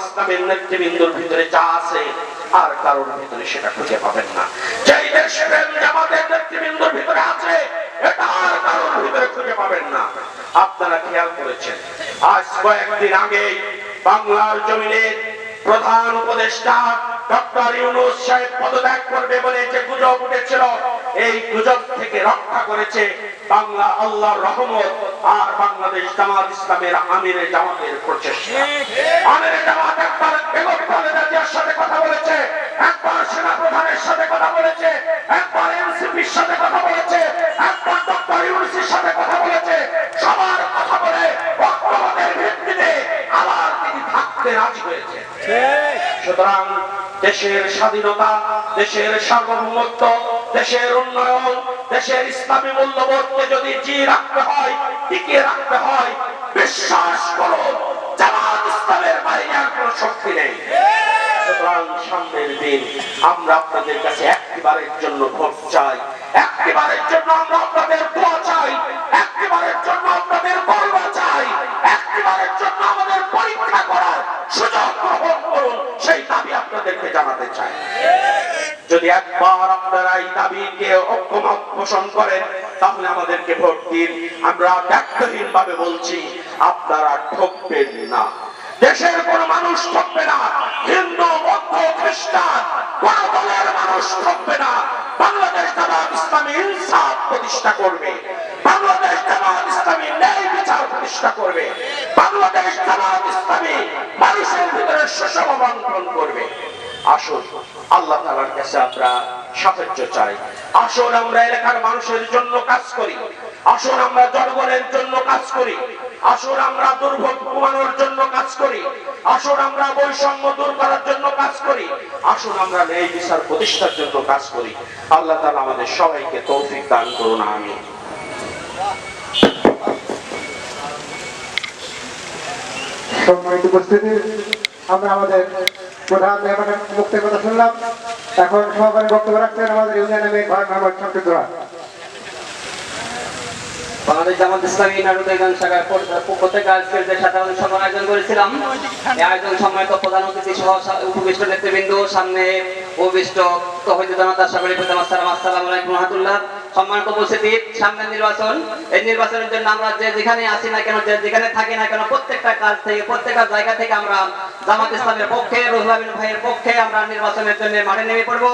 ইসলামের নেতৃবৃন্দর ভিতরে যা আছে, আর কারোর ভিতরে সেটা খুঁজে পাবেন না। যেই দেশপ্রেম জামাতের নেতৃবৃন্দর ভিতরে আছে আর ভিতরে খুঁজে পাবেন না। আপনারা খেয়াল করেছেন, আজ কয়েকদিন আগে বাংলার জমিনের প্রধান উপদেষ্টা ডক্টর ইউনুস সাহেব পদত্যাগ করবে বলে যে গুজব উঠেছিল, এই গুজব থেকে রক্ষা করেছে বাংলা আল্লাহর রহমত আর বাংলাদেশ জামাত ইসলামের আমিরে জামাতের প্রচেষ্টা। আমিরে জামাত একবার বেগম খালেদা জিয়ার সাথে কথা বলেছে, একবার সেনা প্রধানের সাথে কথা বলেছে, একবার এনসিপির সাথে কথা বলেছে, একবার ডক্টর ইউনুসের সাথে কথা বলেছে। সবার কথা বলে বক্তব্যের ভিত্তিতে আবার তিনি থাকতে রাজি হয়েছে সুতরাং দেশের স্বাধীনতা, দেশের সার্বভৌমত্ব, দেশের উন্নয়ন, দেশের ইসলামী মূল্যবোধকে যদি জি রাখতে হয়, টিকিয়ে রাখতে হয়, বিশ্বাস করুন জামাত ইসলামের বাইরে আর কোনো শক্তি নেই। সামনের দিন আমরা আপনাদের কাছে সুযোগ সেই দাবি আপনাদেরকে জানাতে চাই। যদি একবার আপনারা এই দাবিকে ঐক্যমত পোষণ করেন, তাহলে আমাদেরকে ভোট দিন। আমরা ব্যক্তহীন ভাবে বলছি, আপনারা ঠকবেন না। দেশের কোন মানুষ ঠকবে না। হিন্দু, বৌদ্ধ, খ্রিস্টান, কোন দলের মানুষ ঠকবে না। বাংলাদেশ জামাত ইসলামী ইনসাফ প্রতিষ্ঠা করবে। বাংলাদেশ জামাত ইসলামী ন্যায় বিচার প্রতিষ্ঠা করবে বাংলাদেশ জামাত ইসলামী মানুষের ভিতরে করবে। আসুন, আল্লাহ তালার কাছে আমরা সাহায্য চাই। আসুন, আমরা এলাকার মানুষের জন্য কাজ করি। আসুন, আমরা জনগণের জন্য কাজ করি। আসুন, আমরা দুর্ভোগ কমানোর জন্য কাজ করি। আসুন, আমরা বৈষম্য দূর করার জন্য কাজ করি। আসুন, আমরা ন্যায় বিচার প্রতিষ্ঠার জন্য কাজ করি। আল্লাহ তালা আমাদের সবাইকে তৌফিক দান করুন আমি সম্মানিত উপস্থিতি আমরা আমাদের প্রধান মেহমানের কথা শুনলাম। এখন সহকারী বক্তব্য রাখছেন আমাদের ইউনিয়ন মেয়ে ঘর শমসুদ্দ বাংলাদেশ জামাত ইসলামী নারুদাইগঞ্জ শাখার পক্ষ থেকে আজকের যে সাধারণ সভার আয়োজন করেছিলাম, এই আয়োজন সম্মানিত প্রধান অতিথি সহ উপবিষ্ট নেতৃবৃন্দ, সামনে উপবিষ্ট তহিদ জনতা সাগরী প্রধান আসসালাম, আসসালামু আলাইকুম রহমতুল্লাহ। সম্মানিত উপস্থিতি, সামনের নির্বাচন। এই নির্বাচনের জন্য আমরা যে যেখানে আসি না কেন, যে যেখানে থাকি না কেন, প্রত্যেকটা কাজ থেকে, প্রত্যেকটা জায়গা থেকে আমরা জামাত ইসলামের পক্ষে, রুহুল ভাইয়ের পক্ষে আমরা নির্বাচনের জন্য মাঠে নেমে পড়ব।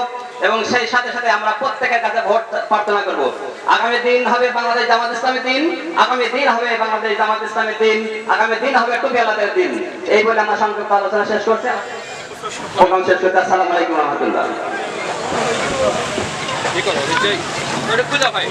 এবং সেই সাথে সাথে আমরা প্রত্যেকের কাছে ভোট প্রার্থনা করব। আগামী দিন হবে বাংলাদেশ জামাত ইসলামের দিন, আগামী দিন হবে বাংলাদেশ জামাত ইসলামের দিন, আগামী দিন হবে টুপি আলাদের দিন। এই বলে আমরা সংক্ষিপ্ত আলোচনা শেষ করছি। প্রোগ্রাম শেষ করতে রহমতুল্লাহ।